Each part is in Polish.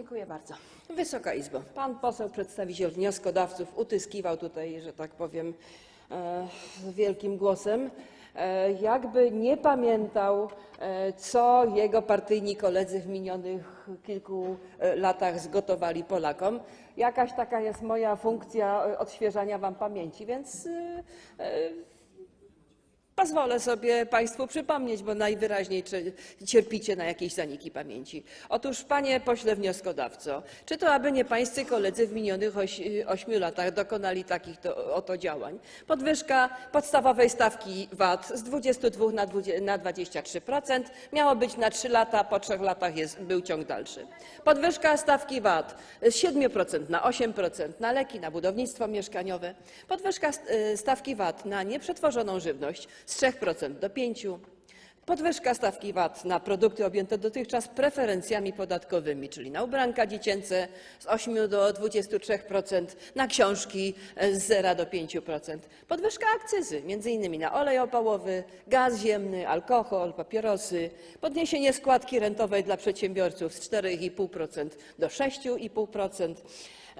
Dziękuję bardzo. Wysoka Izbo, pan poseł przedstawiciel wnioskodawców utyskiwał tutaj, że tak powiem, e, wielkim głosem, e, jakby nie pamiętał, e, co jego partyjni koledzy w minionych kilku latach zgotowali Polakom. Jakaś taka jest moja funkcja odświeżania wam pamięci, więc Pozwolę sobie Państwu przypomnieć, bo najwyraźniej cierpicie na jakieś zaniki pamięci. Otóż, panie pośle wnioskodawco, czy to aby nie pańscy koledzy w minionych oś, ośmiu latach dokonali takich to, oto działań? Podwyżka podstawowej stawki VAT z 22 na, 20, na 23% miało być na 3 lata, po 3 latach jest, był ciąg dalszy. Podwyżka stawki VAT z 7% na 8% na leki, na budownictwo mieszkaniowe. Podwyżka y, stawki VAT na nieprzetworzoną żywność z 3% do 5%. Podwyżka stawki VAT na produkty objęte dotychczas preferencjami podatkowymi, czyli na ubranka dziecięce z 8 do 23%, na książki z 0 do 5%. Podwyżka akcyzy, innymi na olej opałowy, gaz ziemny, alkohol, papierosy. Podniesienie składki rentowej dla przedsiębiorców z 4,5% do 6,5%.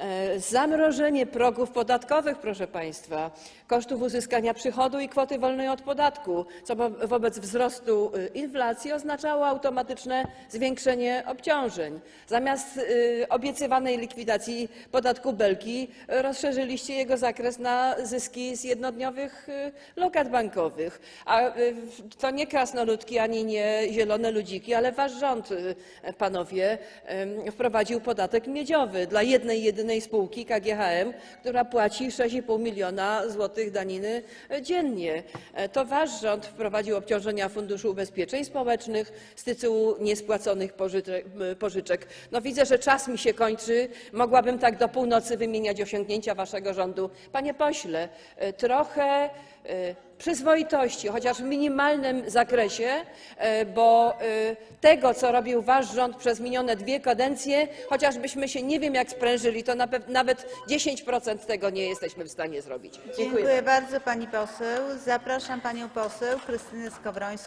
E, Zamrożenie progów podatkowych, proszę Państwa, kosztów uzyskania przychodu i kwoty wolnej od podatku, co wo- wobec wzrostu y, inflacji oznaczało automatyczne zwiększenie obciążeń. Zamiast y, obiecywanej likwidacji podatku Belki rozszerzyliście jego zakres na zyski z jednodniowych y, lokat bankowych. A to nie krasnoludki ani nie zielone ludziki, ale wasz rząd, panowie, wprowadził podatek miedziowy dla jednej, jedynej spółki KGHM, która płaci 6,5 miliona złotych daniny dziennie. E, To wasz rząd wprowadził obciążenia Funduszu Ubezpieczeń Społecznych z tytułu niespłaconych pożyczek. No widzę, że czas mi się kończy. Mogłabym tak do północy wymieniać osiągnięcia waszego rządu. Panie pośle, e, trochę przyzwoitości, chociaż w minimalnym zakresie, e, bo e, tego, co robił wasz rząd przez minione dwie kadencje, chociażbyśmy się nie wiem jak sprężyli, to nawet 10% tego nie jesteśmy w stanie zrobić. Dziękuję. Dziękuję bardzo pani poseł. Zapraszam panią poseł Krystynę Skowrońską.